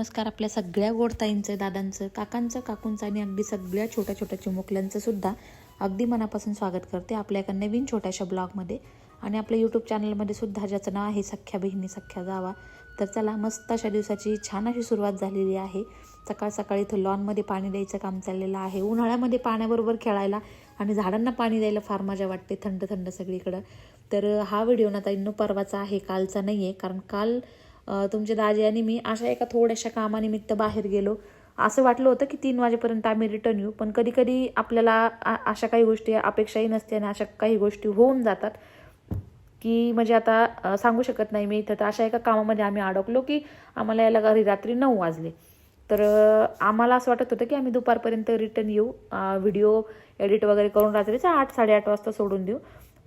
नमस्कार आपल्या सगळ्या गोडताईंचं दादांचं काकांचं काकूंचं आणि अगदी सगळ्या छोट्या छोट्या चिमुकल्यांचं सुद्धा अगदी मनापासून स्वागत करते आपल्या एका नवीन छोट्याशा ब्लॉगमध्ये. आणि आपल्या यूट्यूब चॅनलमध्ये सुद्धा ज्याचं नाव आहे सख्या बहिणी सख्या जावा तर चला मस्त अशा दिवसाची छान अशी सुरुवात झालेली आहे. सकाळ सकाळी इथं लॉनमध्ये पाणी द्यायचं काम चाललेलं आहे. उन्हाळ्यामध्ये पाण्याबरोबर खेळायला आणि झाडांना पाणी द्यायला फार मजा वाटते थंड थंड सगळीकडं. तर हा व्हिडिओ ना ताईंनो परवाचा आहे कालचा नाही आहे कारण काल तुमचे दाजी आणि मी अशा एका थोड्याशा कामानिमित्त बाहेर गेलो. असं वाटलं होतं की तीन वाजेपर्यंत आम्ही रिटर्न येऊ. पण कधी कधी आपल्याला अशा काही गोष्टी अपेक्षाही नसते आणि अशा काही गोष्टी होऊन जातात की म्हणजे आता सांगू शकत नाही मी इथं. तर अशा एका कामामध्ये आम्ही अडकलो की आम्हाला यायला घरी रात्री नऊ वाजले. तर आम्हाला असं वाटत होतं की आम्ही दुपारपर्यंत रिटर्न येऊ. व्हिडिओ एडिट वगैरे करून रात्रीचा आठ साडेआठ वाजता सोडून देऊ.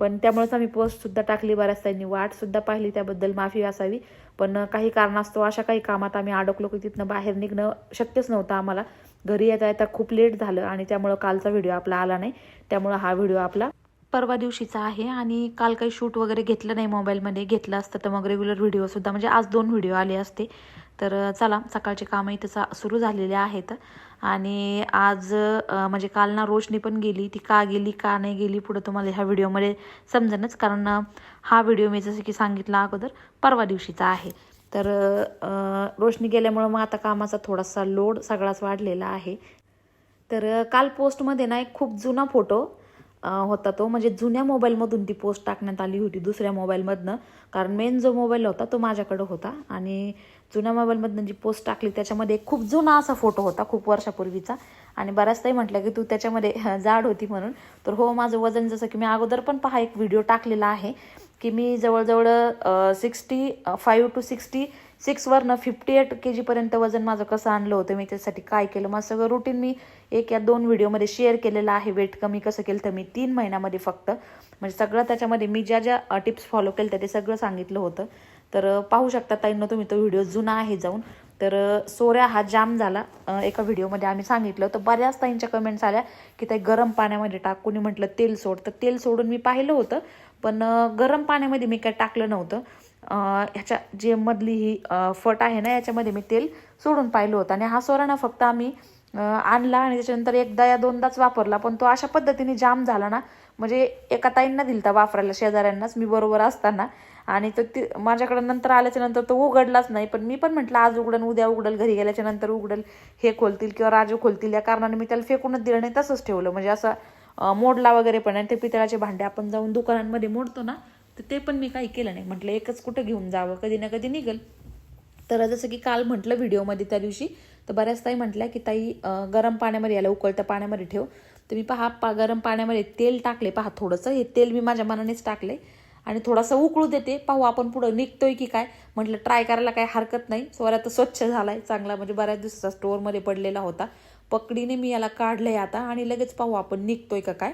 पण त्यामुळेच आम्ही पोस्टसुद्धा टाकली बऱ्याच त्यांनी वाटसुद्धा पाहिली त्याबद्दल. माफी असावी पण काही कारणास्तव अशा काही कामात आम्ही अडकलो की तिथनं बाहेर निघणं शक्यच नव्हतं आम्हाला. घरी येता येता खूप लेट झालं आणि त्यामुळं कालचा व्हिडिओ आपला आला नाही. त्यामुळं हा व्हिडिओ आपला परवा दिवशीचा आहे आणि काल काही शूट वगैरे घेतलं नाही मोबाईलमध्ये घेतलं असतं तर मग रेग्युलर व्हिडिओसुद्धा म्हणजे आज दोन व्हिडिओ आले असते. तर चला सकाळचे कामही इथं सुरू झालेले आहेत. आणि आज म्हणजे काल ना रोशनी पण गेली. ती का गेली का नाही गेली पुढं तुम्हाला ह्या व्हिडिओमध्ये समजेनच. कारण हा व्हिडिओ मी जसं की सांगितला अगोदर परवा दिवशीचा आहे. तर रोशनी गेल्यामुळं मग आता कामाचा थोडासा लोड सगळाच वाढलेला आहे. तर काल पोस्टमध्ये ना एक खूप जुना फोटो होता तो. म्हणजे जुन्या मोबाईलमधून ती पोस्ट टाकण्यात आली होती दुसऱ्या मोबाईलमधनं. कारण मेन जो मोबाईल होता तो माझ्याकडं होता. आणि जुन्या मोबाईलमधनं जी पोस्ट टाकली त्याच्यामध्ये एक खूप जुना असा फोटो होता खूप वर्षापूर्वीचा. आणि बऱ्याचदाही म्हटलं की तू त्याच्यामध्ये जाड होती म्हणून. तर हो माझं वजन जसं की मी अगोदर पण पहा एक व्हिडिओ टाकलेला आहे की मी जवळजवळ सिक्स्टी फाईव्ह टू सिक्स्टी सिक्सवरनं फिफ्टी एट के जीपर्यंत वजन माझं कसं आणलं होतं मी त्यासाठी काय केलं माझं सगळं रुटीन मी एक या दोन व्हिडिओमध्ये शेअर केलेलं आहे. वेट कमी कसं केलं तर मी तीन महिन्यामध्ये फक्त. म्हणजे सगळं त्याच्यामध्ये मी ज्या ज्या टिप्स फॉलो केल्या ते सगळं सांगितलं होतं. तर पाहू शकता ताईंना तुम्ही तो व्हिडिओ जुना आहे जाऊन. तर सोऱ्या हा जाम झाला. एका व्हिडिओमध्ये आम्ही सांगितलं तर बऱ्याच ताईंच्या कमेंट्स आल्या की ते गरम पाण्यामध्ये टाक. कोणी म्हटलं तेल सोड. तर तेल सोडून मी पाहिलं होतं पण गरम पाण्यामध्ये मी काय टाकलं नव्हतं. ह्याच्या जे मधली ही फट आहे ना याच्यामध्ये मी तेल सोडून पाहिलं होतं. आणि हा सोरा ना फक्त आम्ही आणला आणि त्याच्यानंतर एकदा या दोनदाच वापरला पण तो अशा पद्धतीने जाम झाला ना. म्हणजे एका ताईंना दिलता वापरायला शेजाऱ्यांनाच. मी बरोबर असताना. आणि तो ती माझ्याकडं नंतर आल्याच्यानंतर तो उघडलाच नाही पण मी पण म्हटलं आज उघडन उद्या उघडल घरी गेल्याच्यानंतर उघडल हे खोलतील किंवा राजू खोलतील. या कारणाने मी त्याला फेकूनच दिलं नाही तसंच ठेवलं. म्हणजे असं मोडला वगैरे पण. आणि ते पितळाचे भांडे आपण जाऊन दुकानांमध्ये मोडतो ना तर ते पण मी काही केलं नाही. म्हटलं एकच कुठं घेऊन जावं? कधी ना कधी निघल. तर जसं की काल म्हटलं व्हिडिओमध्ये त्या दिवशी तर बऱ्याच ताई म्हटल्या की ताई गरम पाण्यामध्ये याला उकळत्या पाण्यामध्ये ठेव. तर मी पहा पा गरम पाण्यामध्ये तेल टाकले. पहा थोडंसं हे तेल मी माझ्या मनानेच टाकले आणि थोडासा उकळू देते. पाहू आपण पुढं निघतोय की काय? म्हटलं ट्राय करायला काही हरकत नाही. सोऱ्या तर स्वच्छ झालाय चांगला. म्हणजे बऱ्याच दिवसाचा स्टोअरमध्ये पडलेला होता. पकडीने मी याला काढलंय आता. आणि लगेच पाहू आपण निघतोय का काय?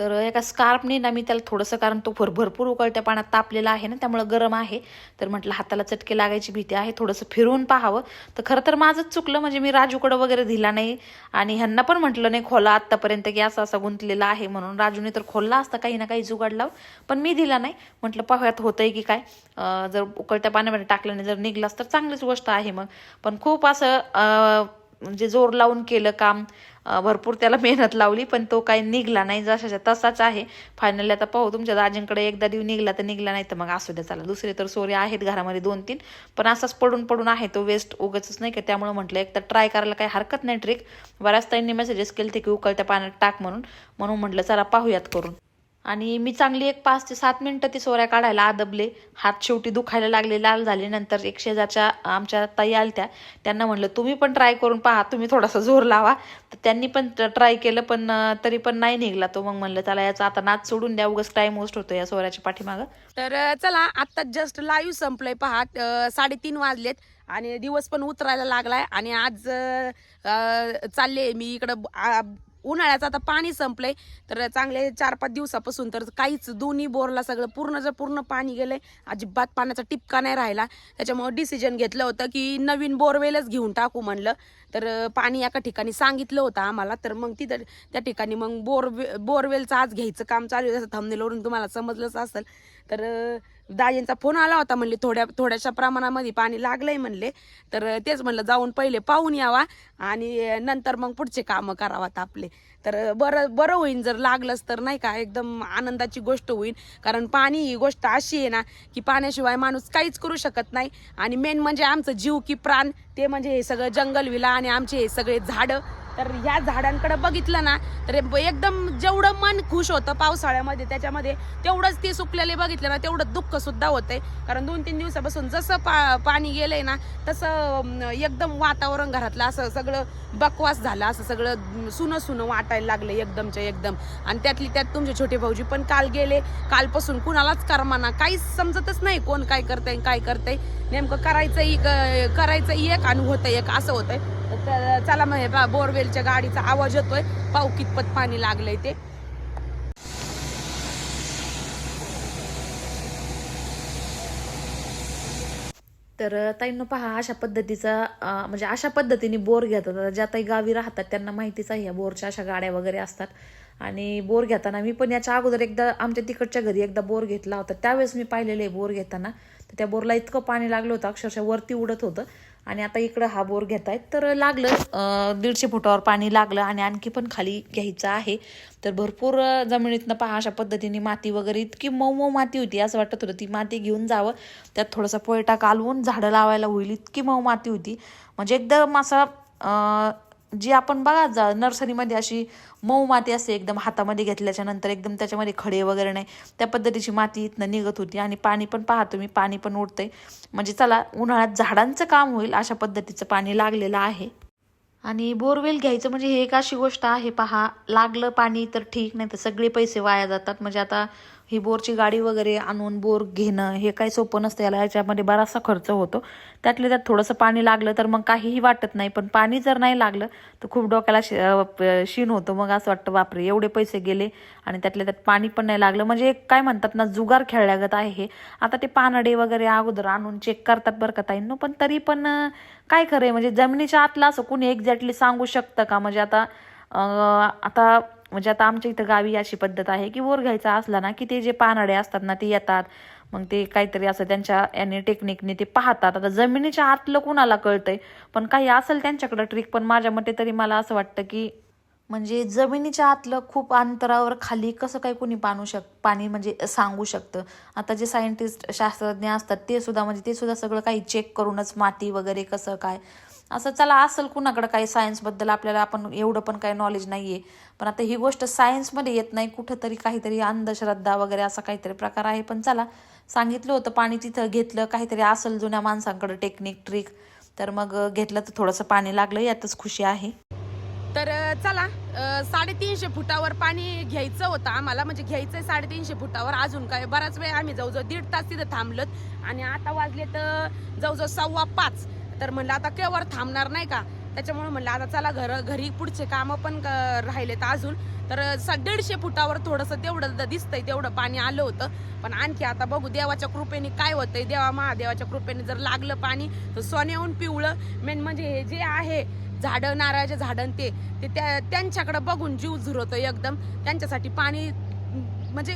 तर एका स्कार्पने ना मी त्याला थोडंसं कारण तो भर भरपूर उकळत्या पाण्यात तापलेला आहे ना त्यामुळं गरम आहे. तर म्हटलं हाताला चटके लागायची भीती आहे थोडंसं फिरवून पाहावं. तर खरं तर माझंच चुकलं म्हणजे मी राजूकडं वगैरे दिला नाही. आणि ह्यांना पण म्हटलं नाही खोला आत्तापर्यंत की असं असा गुंतलेला आहे म्हणून. राजूने तर खोलला असता काही ना काही जुगाड पण मी दिला नाही. म्हटलं पाहूयात होतंय की काय. जर उकळत्या पाण्यामध्ये टाकल्याने जर निघलास तर चांगलीच गोष्ट आहे मग. पण खूप असं म्हणजे जोर लावून केलं काम. भरपूर त्याला मेहनत लावली पण तो काही निघला नाही. जशाच्या तसाच आहे. फायनली आता पाहू तुमच्या दाजींकडे एकदा देऊ निघला तर निघला नाही तर मग असू द्या चला. दुसरे तर सोरे आहेत घरामध्ये दोन तीन पण असाच पडून पडून आहे तो वेस्ट उगच नाही का? त्यामुळे म्हटलं एक तर ट्राय करायला काही हरकत नाही ट्रिक बऱ्याच ताईंनी मेसेजेस केले ते की उकळत्या पाण्यात टाक म्हणून. म्हणून म्हटलं चला पाहूयात करून. आणि मी चांगली एक पाच ते सात मिनटं ती सोऱ्या काढायला आदबले. हात शेवटी दुखायला लागले लाल झाले. नंतर एक शेजारच्या आमच्या ताई आलत्या. त्यांना म्हणलं तुम्ही पण ट्राय करून पहा तुम्ही थोडासा जोर लावा. तर त्यांनी पण ट्राय केलं पण तरी पण नाही निघला तो. मग म्हणलं चला याचा आता नाच सोडून द्या. उगाच टाईम वेस्ट होतो या सोऱ्याच्या पाठीमागं. तर चला आत्ता जस्ट लाईव्ह संपलंय. पहा साडेतीन वाजलेत आणि दिवस पण उतरायला लागलाय. आणि आज चालले मी इकडं उन्हाळ्याचं आता पाणी संपलंय. तर चांगले चार पाच दिवसापासून तर काहीच दोन्ही बोरला सगळं पूर्ण जर पूर्ण पाणी गेलंय अजिबात पाण्याचा टिपका नाही राहिला. त्याच्यामुळे डिसिजन घेतलं होतं की नवीन बोरवेलच घेऊन टाकू म्हणलं. तर पाणी एका ठिकाणी सांगितलं होतं आम्हाला. तर मग तिथं त्या ठिकाणी मग बोरवे बोरवेलचं आज घ्यायचं काम चालू आहे. जसं थंबनेलवरून तुम्हाला समजलंच असेल. तर दाजींचा फोन आला होता म्हणले थोड्या थोड्याशा प्रमाणामध्ये पाणी लागलंय म्हणले. तर तेच म्हणलं जाऊन पहिले पाहून यावा आणि नंतर मग पुढचे कामं करावात आपले. तर बरं बरं होईन जर लागलंच तर नाही का? एकदम आनंदाची गोष्ट होईल कारण पाणी ही गोष्ट अशी आहे ना की पाण्याशिवाय माणूस काहीच करू शकत नाही. आणि मेन म्हणजे आमचं जीव की प्राण ते म्हणजे हे सगळं जंगल विला आणि आमचे हे सगळे झाडं. तर ह्या झाडांकडे बघितलं ना तर एकदम जेवढं मन खुश होतं पावसाळ्यामध्ये त्याच्यामध्ये तेवढंच ते सुकलेले बघितलं ना तेवढं दुःख सुद्धा होतंय. कारण दोन तीन दिवसापासून जसं पा पाणी गेलंय ना तसं एकदम वातावरण घरातलं असं सगळं बकवास झालं असं सगळं सुनं सुनं वाटायला लागलं एकदमच्या एकदम. आणि त्यातली त्यात तुमचे छोटे भाऊजी पण काल गेले. कालपासून कुणालाच करमाना काहीच समजतच नाही कोण काय करतंय काय करतंय. नेमकं करायचं एक करायचं एक आणि होतं एक असं होतंय. तर चला मग हे बा बोरवेलच्या गाडीचा आवाज येतोय. पाऊ कितपत पाणी लागलंय ते. तर ताईंनो पहा अशा पद्धतीचा म्हणजे अशा पद्धतीने बोर घेतात. ज्या ताई गावी राहतात त्यांना माहितीच आहे या बोरच्या अशा गाड्या वगैरे असतात. आणि बोर घेताना मी पण याच्या अगोदर एकदा आमच्या तिकडच्या घरी एकदा बोर घेतला होता. त्यावेळेस मी पाहिलेलं आहे बोर घेताना. तर त्या बोरला इतकं पाणी लागलं होतं अक्षरशः वरती उडत होतं. आणि आता इकडं हा बोर घेत आहेत तर लागलं दीडशे फुटावर पाणी लागलं आणि आणखी पण खाली घ्यायचं आहे. तर भरपूर जमिनीतनं पहा अशा पद्धतीने माती वगैरे इतकी मऊ मऊ माती होती. असं वाटत होतं ती माती घेऊन जावं. त्यात थोडासा पोयटा कालवून झाडं लावायला होईल इतकी मऊ माती होती. म्हणजे एकदम असा जी आपण बघा जा नर्सरीमध्ये अशी मऊ माती असते एकदम हातामध्ये घेतल्याच्या नंतर एकदम त्याच्यामध्ये खडे वगैरे नाही. त्या पद्धतीची माती इथनं निघत होती आणि पाणी पण पाहतो मी पाणी पण उडतंय. म्हणजे चला उन्हाळ्यात झाडांचं काम होईल अशा पद्धतीचं पाणी लागलेलं आहे. आणि बोरवेल घ्यायचं म्हणजे हे एक अशी गोष्ट आहे पहा लागलं पाणी तर ठीक नाही तर सगळे पैसे वाया जातात. म्हणजे आता ही बोरची गाडी वगैरे आणून बोर घेणं हे काही सोपं नसतं. याला याच्यामध्ये बराचसा खर्च होतो. त्यातल्या त्यात थोडंसं पाणी लागलं तर मग काहीही वाटत नाही. पण पाणी जर नाही लागलं तर खूप डोक्याला शि- शीण होतं. मग असं वाटतं बापरे एवढे पैसे गेले आणि त्यातल्या त्यात पाणी पण नाही लागलं. म्हणजे एक काय म्हणतात ना जुगार खेळल्यागत आहे हे. आता ते पानडे वगैरे अगोदर आणून चेक करतात बरं का ताईंनो. पण तरी पण काय खरं आहे? म्हणजे जमिनीच्या आतलं असं कुणी एक्झॅक्टली सांगू शकतं का? म्हणजे आता आता म्हणजे आता आमच्या इथं गावी अशी पद्धत आहे की बोर घ्यायचा असला ना की ते जे पानडे असतात ना ते येतात. मग ते काहीतरी असं त्यांच्या याने टेक्निकने ते पाहतात. आता जमिनीच्या आतलं कुणाला कळतंय? पण काही असेल त्यांच्याकडं ट्रिक पण माझ्या मते तरी मला असं वाटतं की म्हणजे जमिनीच्या आतलं खूप अंतरावर खाली कसं काय कोणी पाणू शक पाणी म्हणजे सांगू शकतं? आता जे सायंटिस्ट शास्त्रज्ञ असतात ते सुद्धा म्हणजे ते सुद्धा सगळं काही चेक करूनच माती वगैरे कसं काय? असं चला असेल कुणाकडं काही सायन्सबद्दल आपल्याला आपण एवढं पण काही नॉलेज नाही आहे पण आता ही गोष्ट सायन्समध्ये येत नाही कुठंतरी काहीतरी अंधश्रद्धा वगैरे असा काहीतरी प्रकार आहे. पण चला सांगितलं होतं पाणी तिथं घेतलं काहीतरी असेल जुन्या माणसांकडं टेक्निक ट्रिक तर मग घेतलं तर थोडंसं पाणी लागलं यातच खुशी आहे. तर चला साडेतीनशे फुटावर पाणी घ्यायचं होतं आम्हाला. म्हणजे घ्यायचं आहे साडेतीनशे फुटावर अजून काय. बराच वेळ आम्ही जवळजवळ दीड तास तिथं थांबलोत. आणि आता वाजले तर जवळजवळ सव्वा पाच. तर म्हणलं आता केवर थांबणार नाही का? त्याच्यामुळे म्हणलं आता चला घर घरी पुढचे कामं पण क- राहिलेत अजून. तर स- दीडशे फुटावर थोडंसं तेवढं दिसतंय तेवढं पाणी आलं होतं. पण आणखी आता बघू देवाच्या कृपेने काय होतंय? देवा महादेवाच्या कृपेने जर लागलं पाणी तर सोन्याहून पिवळं. मेन म्हणजे हे जे आहे झाडं नारळाचे झाडं ते ते त्या त्यांच्याकडे बघून जीव झुरवतो एकदम. त्यांच्यासाठी पाणी म्हणजे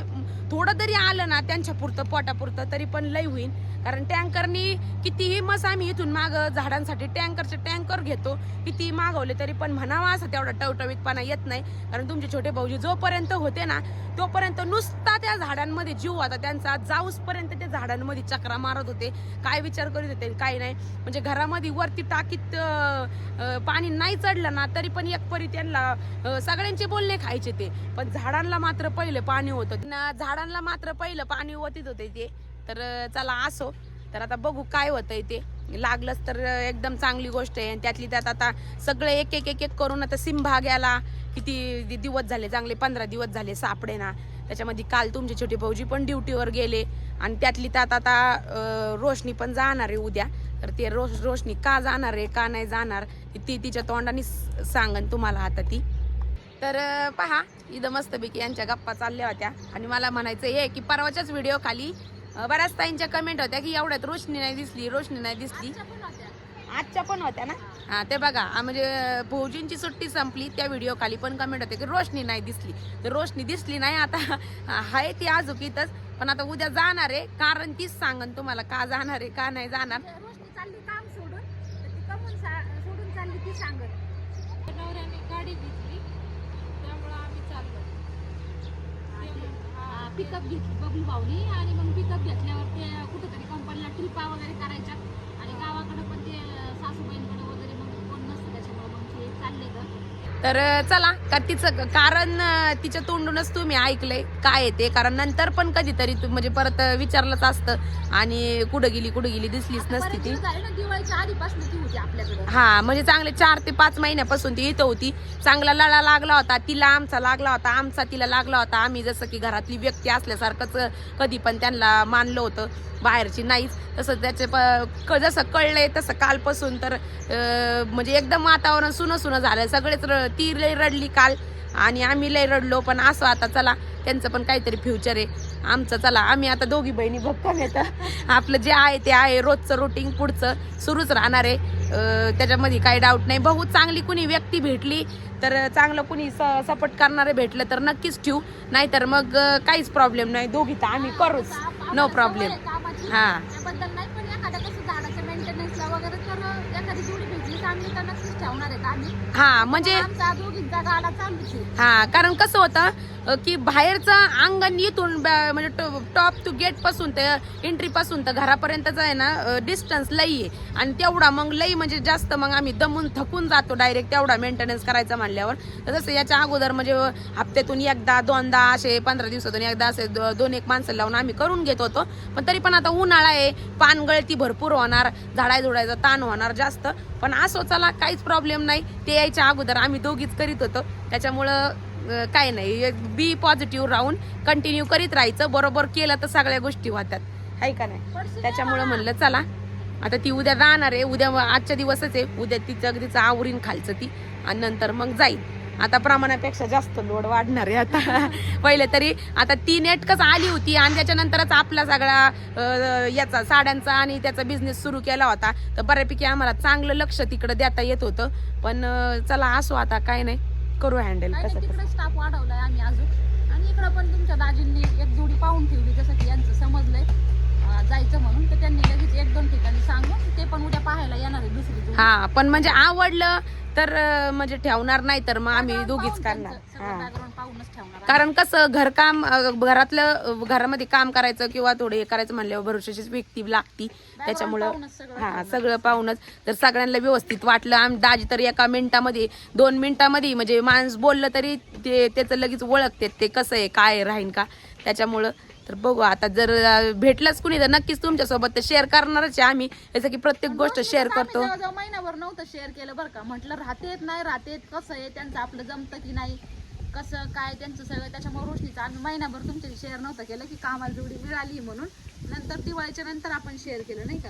थोडं तरी आलं ना त्यांच्या पुरतं पोटापुरतं तरी पण लय होईल कारण टँकरनी कितीही मस आम्ही इथून माग झाडांसाठी टँकरचे टँकर घेतो कितीही मागवले तरी पण म्हणावा असं तेवढा टवटवीतपणा येत नाही. कारण तुमचे छोटे भाऊजी जोपर्यंत होते ना तोपर्यंत नुसता त्या झाडांमध्ये जीव होता. त्यांचा जाऊसपर्यंत त्या झाडांमध्ये चक्रा मारत होते. काय विचार करीत होते काय नाही. म्हणजे घरामध्ये वरती टाकीत पाणी नाही चढलं ना तरी पण एक परी त्यांना सगळ्यांचे बोलणे खायचे ते. पण झाडांना मात्र पहिले पाणी होतं. ना झाडांना मात्र पहिलं पाणी ओतीत होते ते. तर चला असो. तर आता बघू काय होतंय ते. लागलंच तर एकदम चांगली गोष्ट आहे. आणि त्यातली त्यात आता सगळे एक एक एक एक करून आता सिंभा गेला. किती दिवस झाले चांगले पंधरा दिवस झाले सापडे ना. त्याच्यामध्ये काल तुमचे छोटे भाऊजी पण ड्युटीवर गेले. आणि त्यातली त्यात आता रोशनी पण जाणार आहे उद्या. तर ते रोश रोशनी का जाणार आहे का नाही जाणार ती तिच्या तोंडाने सांगन तुम्हाला आता ती. तर पहा. इथं मस्तपैकी यांच्या गप्पा चालल्या होत्या. आणि मला म्हणायचं हे की परवाच्याच व्हिडिओ खाली बऱ्याच ताईंच्या कमेंट होत्या की एवढ्यात रोशनी नाही दिसली रोशनी नाही दिसली. आजच्या पण होत्या. ना? हा ते बघा म्हणजे भाऊजींची सुट्टी संपली त्या व्हिडिओ खाली पण कमेंट होते की रोशनी नाही दिसली. तर रोशनी दिसली नाही आता आहे ती आजूक इथंच. पण आता उद्या जाणार आहे कारण तीच सांगन तुम्हाला का जाणार आहे का नाही जाणार. रोशनी चालली काम सोडून तर ती कमून सा- सोडून चालली ती सांगत गाडी घेतली त्यामुळं आम्ही चाललो पिकअप घेतली बबलू भाऊनी आणि मग पिकअप घेतल्यावर ते कुठंतरी कंपनीला ट्रिपा वगैरे करायच्या. आणि गावाकडं पण ते सासूबाईंकडे वगैरे मग कोण नसतं त्याच्यामुळे मग ते चालले तर तर चला का तिचं कारण तिच्या तोंडूनच तुम्ही ऐकलंय काय आहे ते. कारण नंतर पण कधीतरी तू म्हणजे परत विचारलंच असतं. आणि कुठं गेली कुठं गेली दिसलीच नसती ती. हा म्हणजे चांगले चार ते पाच महिन्यापासून ती इथं होती. चांगला लळा लागला होता तिला आमचा लागला होता आमचा तिला लागला होता. आम्ही जसं की घरातली व्यक्ती असल्यासारखंच कधी पण त्यांना मानलं होतं. बाहेरची नाहीच. तसं त्याचे प- क- जसं कळलंय तसं कालपासून तर म्हणजे एकदम वातावरण सुनं सुनं झालं सगळेच र- ती लय रडली काल आणि आम्ही लय रडलो पण असं आता चला त्यांचं पण काहीतरी फ्युचर आहे. आमचं चला आम्ही आता दोघी बहिणी बघता येतं आपलं जे आहे ते आहे रोजचं रुटीन पुढचं सुरूच राहणार आहे. त्याच्यामध्ये काही डाऊट नाही. बघू चांगली कुणी व्यक्ती भेटली तर चांगलं कुणी सपोर्ट करणारे भेटलं तर नक्कीच ठेवू. नाहीतर मग काहीच प्रॉब्लेम नाही. दोघी तर आम्ही करूच. नो प्रॉब्लेम हा. हा म्हणजे हा कारण कसं होतं की बाहेरचं अंगण इथून म्हणजे टॉप टू गेटपासून ते एंट्री पासून तर घरापर्यंतच आहे ना डिस्टन्स लई आहे. आणि तेवढा मग लई म्हणजे जास्त मग आम्ही दमून थकून जातो डायरेक्ट तेवढा मेंटेनन्स करायचा म्हणल्यावर. तर जसं याच्या अगोदर म्हणजे हप्त्यातून एकदा दोनदा असे पंधरा दिवसातून एकदा असे दोन एक माणसं लावून आम्ही करून घेत होतो. पण तरी पण आता उन्हाळा आहे पानगळती भरपूर होणार झाडाय झुडायचा ताण होणार जास्त. पण असो चला काहीच प्रॉब्लेम नाही. ते यायच्या अगोदर आम्ही दोघीच करीत होतो. त्याच्यामुळं काय नाही. बी पॉझिटिव्ह राहून कंटिन्यू करीत राहायचं. बरोबर केलं तर सगळ्या गोष्टी होतात. आहे का नाही? त्याच्यामुळं म्हणलं चला. आता ती उद्या जाणार आहे. उद्या आजच्या दिवसच आहे. उद्या तिचं तिचं आवरीन खालचं ती. आणि नंतर मग जाईल. आता प्रमाणापेक्षा जास्त लोड वाढणार आहे आता. पहिले तरी आता ती नेटकच आली होती आणि त्याच्यानंतरच आपला सगळा याचा साड्यांचा आणि त्याचा बिझनेस सुरू केला होता. तर बऱ्यापैकी आम्हाला चांगलं लक्ष तिकडे देता येत होतं. पण चला असो आता. काय नाही. करू हँडल कसं तिकडे स्टाफ वाढवलाय आम्ही अजून. आणि इकडं पण तुमच्या दाजींनी एक जोडी पाहून ठेवली जसं की यांचं समजलंय. जायचं म्हणून तर त्यांनी लगेच एक दोन ठिकाणी सांगून ते पण उद्या पाहायला येणार आहे दुसरी जोडी. हा पण म्हणजे आवडलं तर अं, म्हणजे ठेवणार नाही तर मग आम्ही दोघीच पाहून करणार. त्यांचं सगळं हा. background पाहूनच ठेवणार आम्ही. कारण कसं घरकाम अं, घरातलं अं, घरामध्ये काम करायचं किंवा थोडं हे करायचं म्हणल्यावर भरोशाचीच व्यक्ती लागती. त्याच्यामुळं पाहूनच सगळं हा. सगळं पाहूनच. तर सगळ्यांना व्यवस्थित वाटलं. आम दाजी तर एका मिनिटामध्ये दोन मिनिटामध्ये म्हणजे माणूस बोललं तरी ते त्याचं लगेच ओळखते ते कसं आहे काय आहे, राहीन का? त्याच्यामुळं तर बघू आता जर भेटलंच कुणी तर नक्कीच तुमच्यासोबत तर शेअर करणारच आहे आम्ही. जसं की प्रत्येक गोष्ट शेअर करतो. महिनाभर नव्हतं शेअर केलं बरं का. म्हटलं राहतेत नाही राहतेत कसं आहे त्यांचं आपलं जमतं की नाही कसं काय त्यांचं सगळं त्याच्यामुळे रोशनीचं. आम्ही महिनाभर तुमच्याशी शेअर नव्हतं केलं की कामाला जोडी मिळाली म्हणून. नंतर दिवाळीच्या नंतर आपण शेअर केलं नाही का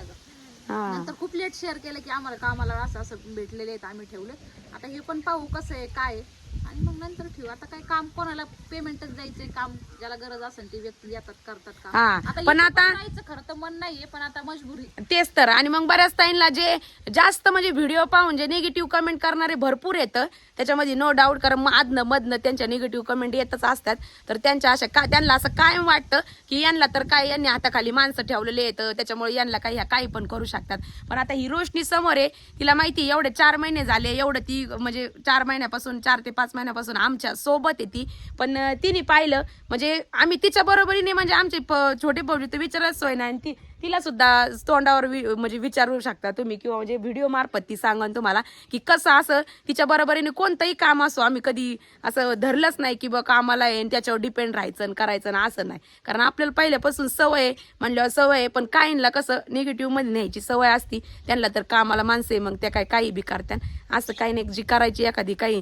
नंतर खूप लेट शेअर केलं की आम्हाला कामाला असं असं भेटलेले आहेत आम्ही ठेवले आता हे पण पाहू कसं आहे काय आहे. आणि मग नंतर ठेवू. आता काय काम कोणाला पेमेंटच द्यायचंय काम? ज्याला गरज असेल ती व्यक्ती येतात करतात काम. हा, आता पण इथं आता- जायचं खरं तर मन नाहीये पण आता मजबुरी. तेच तर. आणि मग बऱ्याच ताईंना जे जास्त म्हणजे व्हिडिओ पाहून जे निगेटिव्ह कमेंट करणारे भरपूर येतं त्याच्यामध्ये नो डाऊट कारण मग आदनं मधनं त्यांच्या निगेटिव्ह कमेंट येतच असतात. तर त्यांच्या अशा का त्यांना असं कायम वाटतं की यांना तर काय यांनी हाताखाली माणसं ठेवलेले येतं त्याच्यामुळे यांना काही ह्या काही पण करू शकतात. पण आता ही रोशनी समोर आहे तिला माहिती आहे, एवढे चार महिने झाले एवढं ती म्हणजे चार महिन्यापासून चार ते पाच महिन्यापासून आमच्यासोबत आहे ती. पण तिने पाहिलं म्हणजे आम्ही तिच्या बरोबरीने म्हणजे आमचे प- छोटे भाऊजी तर विचारच सोय नाही. आणि ती तिला सुद्धा तोंडावर वि- म्हणजे विचारू शकता तुम्ही किंवा म्हणजे व्हिडिओ मार्फत ती सांगन तुम्हाला की कसं असं तिच्या बरोबरीने कोणतंही काम असो आम्ही कधी असं धरलंच नाही की बा कामाला आहे आणि त्याच्यावर डिपेंड राहायचं करायचं ना असं नाही. कारण आपल्याला पहिल्यापासून सवय म्हणल्यावर सवय आहे पण काहींना कसं निगेटिव्हमध्ये न्यायची सवय असती त्यांना तर कामाला माणसं आहे मग त्या काय काही बी करत्यान. असं काही नाही जी करायची एखादी काही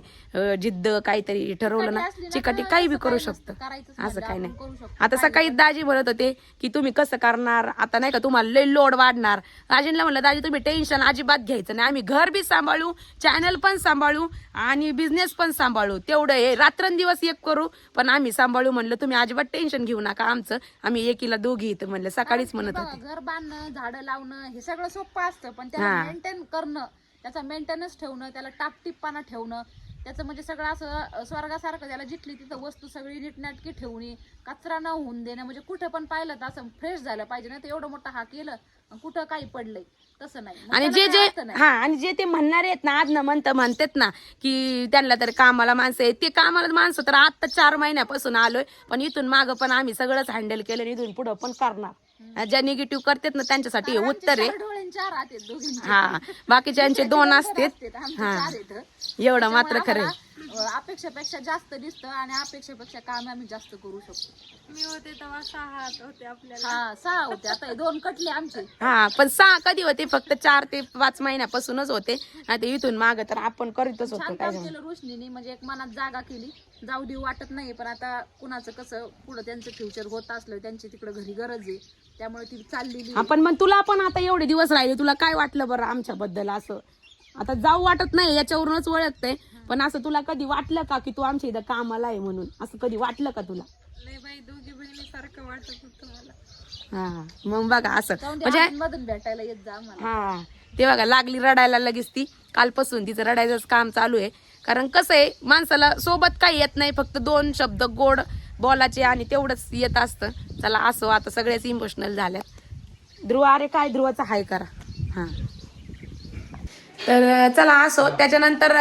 जिद्द काहीतरी ठरवलं ना चिकाटी काही बी करू शकतं. असं काही नाही. आता सकाळी दाजी म्हणत होते की तुम्ही कसं करणार? आता नाही का तुम्हाला लय लोड वाढणार. दाजींना म्हणलं दाजी तुम्ही टेन्शन अजिबात घ्यायचं नाही. आम्ही घर बी सांभाळू चॅनल पण सांभाळू आणि बिझनेस पण सांभाळू. तेवढं हे रात्रंदिवस एक करू पण आम्ही सांभाळू म्हणलं तुम्ही अजिबात टेन्शन घेऊ नका आमचं. आम्ही एकीला दोघी इथं म्हणलं सकाळीच म्हणत होते. घर बांधणं झाडं लावणं हे सगळं सोपं असतं पण. मेंटेन करणं त्याचा मेंटेनन्स ठेवणं त्याला टापटिपपणा ठेवणं त्याचं म्हणजे सगळं असं स्वर्गासारखं त्याला जिथली तिथं वस्तू सगळी नीटनाटकी ठेवणे कचरा न होऊन देणं म्हणजे कुठं पण पाहिलं तर असं फ्रेश झालं पाहिजे ना तर एवढं मोठं हा केलं कुठं काही पडलंय तसं नाही. आणि जे जे. हा आणि जे ते म्हणणारे आहेत ना आज ना म्हणत म्हणतात ना की त्यांना तर कामाला माणसं आहेत. ते कामाला माणसं तर आता चार महिन्यापासून आलोय पण इथून मागं पण आम्ही सगळंच हँडल केलं इथून पुढं पण करणार. ज्या निगेटिव्ह करतात ना त्यांच्यासाठी उत्तर आहे. चार आणि आहेत दोघींचे. हा बाकीच्यांचे दोन दोन असतात. आमचे हा. चार आहेत. एवढं मात्र खरं आहे. आम्हाला, अं, अपेक्षेपेक्षा जास्त दिसतं आणि अपेक्षेपेक्षा काम आम्ही जास्त करू शकतो. मी होते तेव्हा सहा हात होते आपल्याला. हा सहा होते. आता हे दोन कटले आमचे. हा पण सहा कधी होते? फक्त चार ते पाच महिन्यापासूनच होते. नाही ते इथून माग तर आपण करीतच होतो छान काय काम केलं रोशनीने. म्हणजे एक मनात जागा केली. जाऊ देऊ वाटत नाही पण आता कुणाचं कसं पुढं त्यांचं फ्युचर होत असलं त्यांची तिकडे घरी गरज आहे. त्यामुळे ती चाललेली आहे. आपण मग तुला पण आता एवढे दिवस राहिले तुला काय वाटलं बरं आमच्याबद्दल असं? आता जाऊ वाटत नाही याच्यावरूनच ओळखतंय पण असं तुला कधी वाटलं का की तू आमच्या इथं कामाला आहे म्हणून? असं कधी वाटलं का तुला? लय बाई दोघी बहिणी सारखं वाटत होतं मला. हा मग बघा असं. जाऊन दे, म्हणजे भेटायला येत जा हा ते बघा लागली रडायला लगेच ती. कालपासून तिचं रडायचंच काम चालू आहे. कारण कसं आहे माणसाला सोबत काही येत नाही फक्त दोन शब्द गोड बॉलाचे आणि तेवढंच येत असतं. चला असो आता सगळ्याच इमोशनल झाल्या. ध्रुव अरे काय ध्रुवाचा हाय करा. हां. तर चला असो. त्याच्यानंतर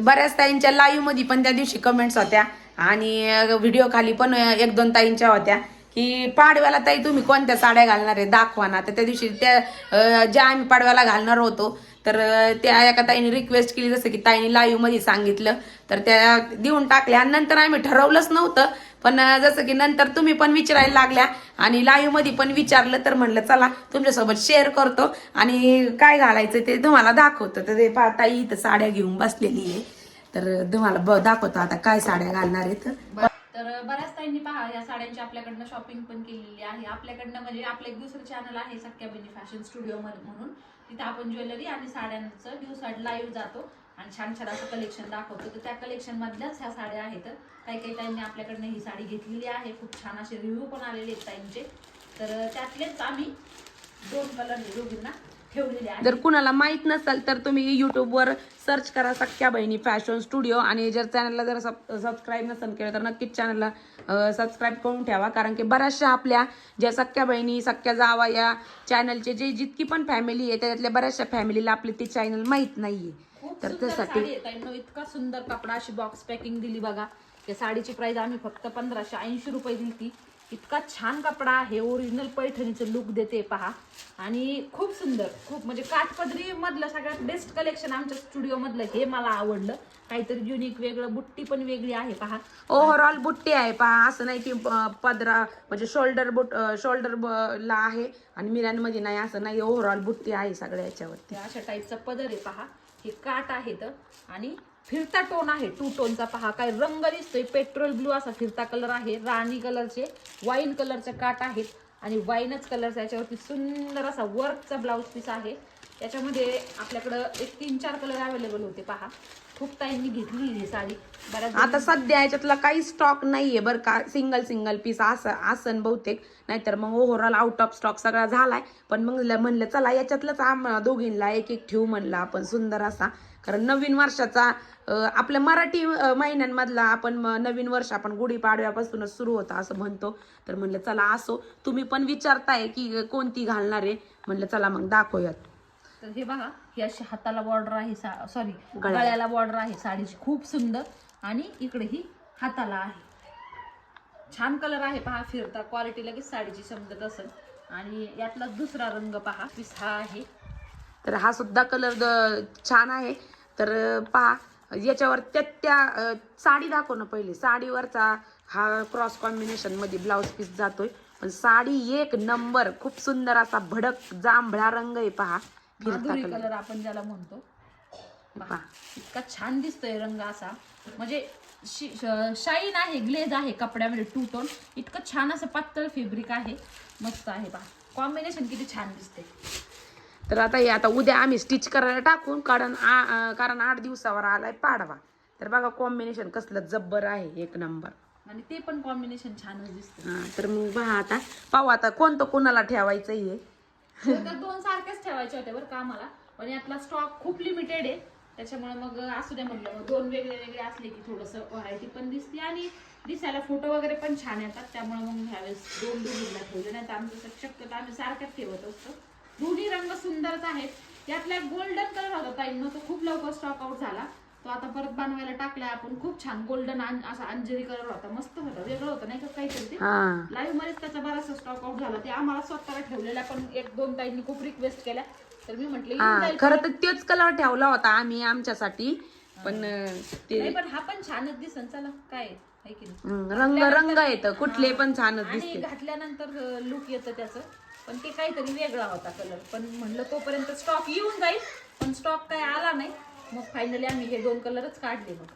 बऱ्याच ताईंच्या लाईव्हमध्ये पण त्या दिवशी कमेंट्स होत्या. आणि व्हिडिओ खाली पण एक दोन ताईंच्या होत्या. की पाडव्याला ताई तुम्ही कोणत्या साड्या घालणार आहे? दाखवा ना. तर त्या दिवशी त्या ज्या आम्ही पाडव्याला घालणार होतो तर त्या एका ताईने रिक्वेस्ट केली जसं की ताईने लाईव्हमध्ये सांगितलं. तर त्या देऊन टाकल्या. आणि नंतर आम्ही ठरवलंच नव्हतं. पण जसं की नंतर तुम्ही पण विचारायला लागल्या. आणि लाईव्हमध्ये पण विचारलं तर म्हणलं चला तुमच्यासोबत शेअर करतो. आणि काय घालायचं ते तुम्हाला दाखवतं. तर ते पहा ताई इथं साड्या घेऊन बसलेली आहे. तर तुम्हाला ब- दाखवतो आता काय साड्या घालणार आहेत. तर बऱ्याच ताईंनी पहा या साड्यांची आपल्याकडनं शॉपिंग पण केलेली आहे. आपल्याकडनं म्हणजे आपलं एक दुसरं चॅनल आहे सख्या बिनी फॅशन स्टुडिओ म्हणून. तिथे आपण ज्वेलरी आणि साड्यांचं दिवसाड लाईव्ह जातो. आणि छान छान असं कलेक्शन दाखवतो. तर त्या कलेक्शनमधल्याच ह्या साड्या आहेत. काही काही ताईंनी आपल्याकडनं ही साडी घेतलेली आहे. खूप छान असे रिव्ह्यू पण आलेले आहेत ताईंचे. तर त्यातलेच आम्ही दोन कलर दोघींना ठेवलेले जर कुणाला माहीत नसेल तर तुम्ही युट्यूबवर सर्च करा सख्या बहिणी फॅशन स्टुडिओ आणि जर चॅनलला जर सबस्क्राईब नसेल केलं तर नक्कीच चॅनलला सबस्क्राईब करून ठेवा. कारण की बऱ्याचशा आपल्या ज्या सख्या बहिणी सख्या जावा या चॅनलचे जे जितकी पण फॅमिली आहे त्याच्यातल्या बऱ्याचशा फॅमिलीला आपले ते चॅनल माहीत नाहीये. खूप तर त्यासाठी इतका सुंदर कपडा अशी बॉक्स पॅकिंग दिली बघा. त्या साडीची प्राइस आम्ही फक्त पंधराशे ऐंशी रुपये दिली ती इतका छान कपडा आहे. ओरिजिनल पैठणीचं लुक देते पहा. आणि खूप सुंदर खूप म्हणजे काठपदरी मधलं सगळ्यात बेस्ट कलेक्शन आमच्या स्टुडिओ मधलं हे मला आवडलं. काहीतरी युनिक वेगळं बुट्टी पण वेगळी आहे पहा. ओव्हरऑल बुट्टी आहे पहा. असं नाही की पदरा म्हणजे शोल्डर बुट शोल्डर ला आहे आणि मिरांमध्ये नाही. असं नाही. ओव्हरऑल बुट्टी आहे सगळ्या याच्यावरती. अशा टाईपचा पदर आहे पहा. हे काट आहेत आणि फिरता टोन आहे. टू टोनचा पहा. काय रंग दिसतोय. पेट्रोल ब्लू असा फिरता कलर आहे. राणी कलरचे वाईन कलरचे काट आहेत आणि वाईनच कलरचा याच्यावरती सुंदर असा वर्कचा ब्लाऊज पीस आहे. याच्यामध्ये आपल्याकडं एक तीन चार कलर अवेलेबल होते पहा. खूप ताईंनी घेतली ही साडी. बऱ्याच आता सध्या याच्यातला काही स्टॉक नाहीये बरं का. सिंगल सिंगल पीस असं असन बहुतेक. नाहीतर मग ओव्हरऑल आउट ऑफ स्टॉक सगळा झालाय. पण मग म्हणलं चला याच्यातलंच आम दोघींना एक एक ठेवू म्हणलं आपण. सुंदर असा कारण नवीन वर्षाचा आपल्या मराठी महिन्यांमधला आपण नवीन वर्ष आपण गुढीपाडव्यापासूनच सुरू होता असं म्हणतो. तर म्हणलं चला असो तुम्ही पण विचारताय की कोणती घालणार आहे? म्हणलं चला मग दाखवूयात. तर हे बघा ही अशी हाताला बॉर्डर आहे सॉरी गळ्याला. गळ्याला बॉर्डर आहे साडीची. खूप सुंदर. आणि इकडे ही हाताला आहे. छान कलर आहे पहा फिरता. क्वालिटी लगेच साडीची समजत असेल आणि यातला दुसरा रंग पहा पीस हा आहे. तर हा सुद्धा कलर छान आहे. तर पहा याच्यावर त्या त्या साडी दाखव ना पहिले. साडीवरचा हा क्रॉस कॉम्बिनेशनमध्ये ब्लाऊज पीस जातोय. पण साडी एक नंबर खूप सुंदर असा भडक जांभळा रंग आहे पहा. फिरता कलर आपण ज्याला म्हणतो. पहा इतका छान दिसतोय रंग असा. म्हणजे शाईन आहे ग्लेज आहे कपड्यामध्ये टू टोन इतकं छान असं पातळ फेब्रिक आहे. मस्त आहे पहा. कॉम्बिनेशन किती छान दिसते तर आता हे आता उद्या आम्ही स्टिच करायला टाकून कारण आ- कारण आठ दिवसावर आलाय पाडवा. तर बघा कॉम्बिनेशन कसलं जब्बर आहे एक नंबर आणि ते पण कॉम्बिनेशन छानच दिसतं. हा तर मग पहा आता पाहू आता कोणतं कोणाला ठेवायचं हे. तर दोन सारखेच ठेवायचे होते बरं का आम्हाला. पण यातला स्टॉक खूप लिमिटेड आहे. त्याच्यामुळे मग असू द्या म्हणलं मग दोन वेगळे वेगळे असले की थोडंसं व्हरायटी पण दिसते आणि दिसायला फोटो वगैरे पण छान येतात. त्यामुळे मग ह्यावेळेस दोन दोघींना ठेवले. नाही तर आमचं शक्यतो आम्ही सारख्याच ठेवत असतो. दोन्ही रंग सुंदरच आहेत. त्यातला गोल्डन कलर होता ताईंनो तो खूप लवकर स्टॉक आउट झाला. तो आता परत बनवायला टाकलाय आपण. खूप छान गोल्डन असा अंजेरी कलर होता. मस्त होता. वेगळं होतं नाही का काहीतरी ते? हा. लाईव्ह मध्येच त्याचा बराचसा स्टॉक आउट झाला. ते आम्हाला स्वतःला ठेवलेला पण एक दोन ताईंनी खूप रिक्वेस्ट केल्या. तर मी म्हटलं खरं तर तोच कलर ठेवला होता आम्ही आमच्यासाठी. पण ते नाही पण हा पण छानच दिसन. चला काय रंग रंग येतं. कुठले पण छानच दिसते घातल्यानंतर लुक येतं त्याचं. पण ते काहीतरी वेगळा होता कलर पण म्हणलं तोपर्यंत स्टॉक येऊन जाईल पण स्टॉक काय आला नाही. मग फायनली आम्ही हे दोन कलरच काढले मग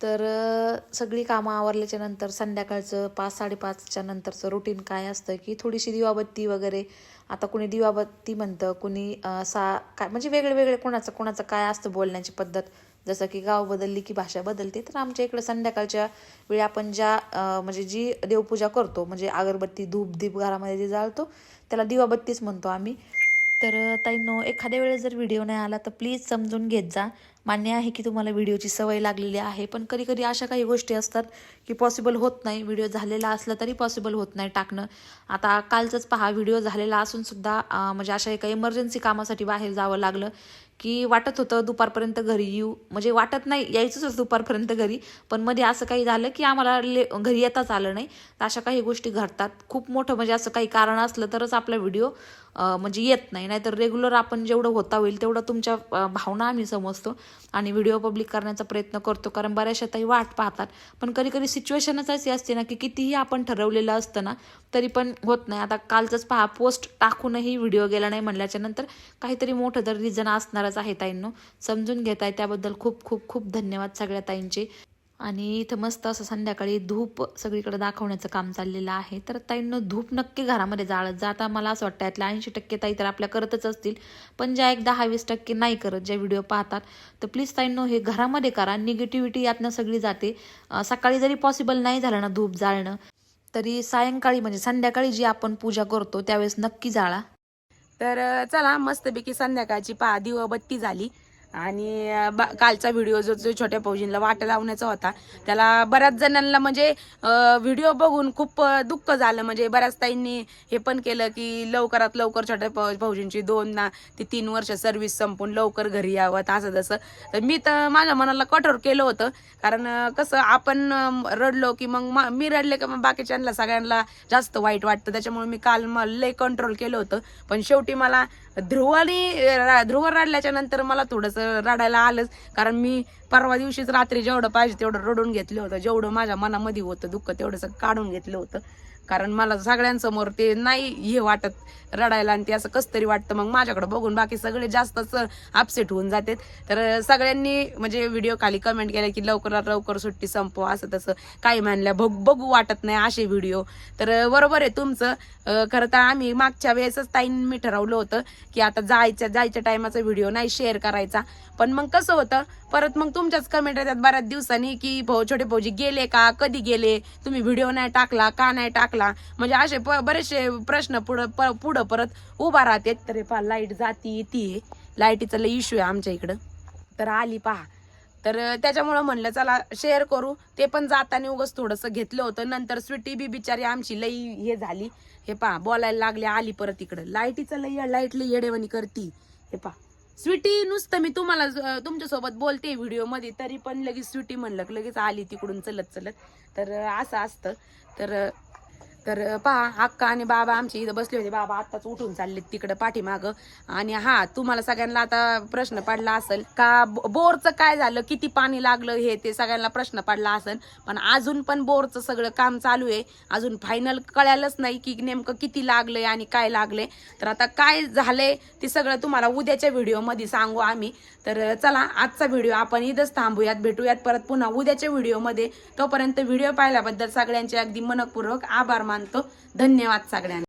तर सगळी कामं आवरल्याच्या नंतर संध्याकाळचं पाच साडेपाचच्या नंतरचं रुटीन काय असतं की थोडीशी दिवाबत्ती वगैरे. आता कुणी दिवाबत्ती म्हणतं कुणी सा काय म्हणजे वेगळे वेगळे कोणाचं कोणाचं काय असतं बोलण्याची पद्धत. जसं की गाव बदलली की भाषा बदलते तर आमच्या इकडे संध्याकाळच्या वेळी आपण ज्या म्हणजे जी देवपूजा करतो म्हणजे अगरबत्ती धूप दीप घरामध्ये जे जाळतो त्याला दिवाबत्तीच म्हणतो आम्ही. तर ताईंनो एखाद्या वेळेस जर व्हिडिओ नाही आला तर प्लीज समजून घेत जा. मान्य आहे की तुम्हाला व्हिडिओची सवय लागलेली आहे पण कधी कधी अशा काही गोष्टी असतात की पॉसिबल होत नाही. व्हिडिओ झालेला असला तरी पॉसिबल होत नाही टाकणं. आता कालचंच पहा व्हिडिओ झालेला असून सुद्धा म्हणजे अशा एका इमर्जन्सी कामासाठी बाहेर जावं लागलं. की वाटत होतं दुपारपर्यंत घरी येऊ. म्हणजे वाटत नाही यायचंच होतं दुपारपर्यंत घरी. पण मध्ये असं काही झालं की आम्हाला ले घरी येताच आलं नाही. तर अशा काही गोष्टी घडतात. खूप मोठं म्हणजे असं काही कारण असलं तरच आपला व्हिडिओ म्हणजे येत नाही. नाहीतर रेग्युलर आपण जेवढं होता होईल तेवढं तुमच्या भावना आम्ही समजतो आणि व्हिडिओ पब्लिक करण्याचा प्रयत्न करतो. कारण बऱ्याचशा ताई वाट पाहतात. पण कधी कधी सिच्युएशनच अशी असते ना की कितीही आपण ठरवलेलं असतं ना तरी पण होत नाही. आता कालचंच पहा पोस्ट टाकूनही व्हिडिओ गेला नाही म्हणल्याच्या नंतर काहीतरी मोठं तर रिझन असणारच आहे ताईंनो. समजून घेताय. त्याबद्दल खूप खूप खूप धन्यवाद सगळ्या ताईंचे. आणि इथं मस्त असं संध्याकाळी धूप सगळीकडे दाखवण्याचं काम चाललेलं आहे. तर ताईंनो धूप नक्की घरामध्ये जाळत जा. आता मला असं वाटतं यातल्या ऐंशी टक्के ताई तर आपल्या करतच असतील. पण ज्या एक दहा वीस टक्के नाही करत ज्या व्हिडिओ पाहतात तर प्लीज ताईंनो हे घरामध्ये करा. निगेटिव्हिटी यातनं सगळी जाते. सकाळी जरी पॉसिबल नाही झालं ना धूप जाळणं तरी सायंकाळी म्हणजे संध्याकाळी जी आपण पूजा करतो त्यावेळेस नक्की जाळा. तर चला मस्तपैकी संध्याकाळची पहा दिवबत्ती झाली. आणि बा- कालचा व्हिडिओ जो जो छोट्या फौजींना वाटा लावण्याचा होता त्याला बऱ्याच जणांना म्हणजे व्हिडिओ बघून खूप दुःख झालं. म्हणजे बऱ्याच ताईंनी हे पण केलं की लवकरात लवकर छोट्या फौ- फौजींची दोन ना ती तीन वर्ष सर्व्हिस संपून लवकर घरी यावं असं तसं. तर मी तर माझ्या मनाला कठोर केलं होतं. कारण कसं आपण रडलो की मग मी रडले का मग बाकीच्यांना सगळ्यांना जास्त वाईट वाटतं. त्याच्यामुळे मी काल मला लय कंट्रोल केलं होतं. पण शेवटी मला ध्रुवाने ध्रुव रडल्याच्या नंतर मला थोडंसं रडायला आलंच. कारण मी परवा दिवशीच रात्री जेवढं पाहिजे तेवढं रडून घेतलं होतं. जेवढं माझ्या मनामध्ये होतं दुःख तेवढंसं काढून घेतलं होतं. कारण मला सगळ्यांसमोर ते नाही हे वाटत रडायला आणि ते असं कसं तरी वाटतं. मग माझ्याकडे बघून बाकी सगळे जास्तच अपसेट होऊन जातात. तर सगळ्यांनी म्हणजे व्हिडिओ खाली कमेंट केला की लवकरात लवकर सुट्टी संपव असं तसं. काही म्हणल्या बघ बघू वाटत नाही असे व्हिडिओ तर बरोबर आहे तुमचं. खरं तर आम्ही मागच्या वेळेसच ताईन मी ठरवलं होतं की आता जायच्या जायच्या टायमाचा व्हिडिओ नाही शेअर करायचा. पण मग कसं होतं? परत मग तुमच्याच कमेंट येतात बऱ्याच दिवसांनी की भाऊ छोटे भाऊजी गेले का? कधी गेले? तुम्ही व्हिडिओ नाही टाकला का नाही टाकला? म्हणजे असे प- बरेचसे प्रश्न पुढं प- पुढं परत उभा राहते तर पहा लाइट जाती येते लाईटीचा लई इश्यू आहे आमच्या इकडं. तर आली पहा. तर त्याच्यामुळं म्हणलं चला शेअर करू. ते पण जाताना उगच थोडंसं घेतलं होतं. नंतर स्वीटी बी बिचारी आमची लई हे झाली. हे पहा बोलायला लागली आली परत इकडं. लाईटीचं लई लाइट लई येडेवणी करती. हे पहा. स्वीटी नुसतं मी तुम्हाला तुमच्यासोबत बोलते व्हिडिओमध्ये. तरी पण लगेच स्वीटी म्हणलं की लगेच आली तिकडून चलत चलत. तर असं असतं. तर तर पहा अक्का आणि बाबा आमची इथं बसले होते. बाबा आत्ताच उठून चालले तिकडं पाठीमागं. आणि हा तुम्हाला सगळ्यांना आता प्रश्न पडला असेल का बोरचं काय झालं? किती पाणी लागलं हे ते सगळ्यांना प्रश्न पडला असेल. पण अजून पण बोरचं सगळं काम चालू आहे. अजून फायनल कळायलाच नाही की नेमकं किती लागलंय आणि काय लागले तर आता काय झालंय ते सगळं तुम्हाला उद्याच्या व्हिडिओमध्ये सांगू आम्ही. तर चला आजचा व्हिडिओ आपण इथंच थांबूयात भेटूयात परत पुन्हा उद्याच्या व्हिडिओमध्ये. तोपर्यंत व्हिडिओ पाहिल्याबद्दल सगळ्यांचे अगदी मनपूर्वक आभार मानतो. धन्यवाद सगळ्यांना.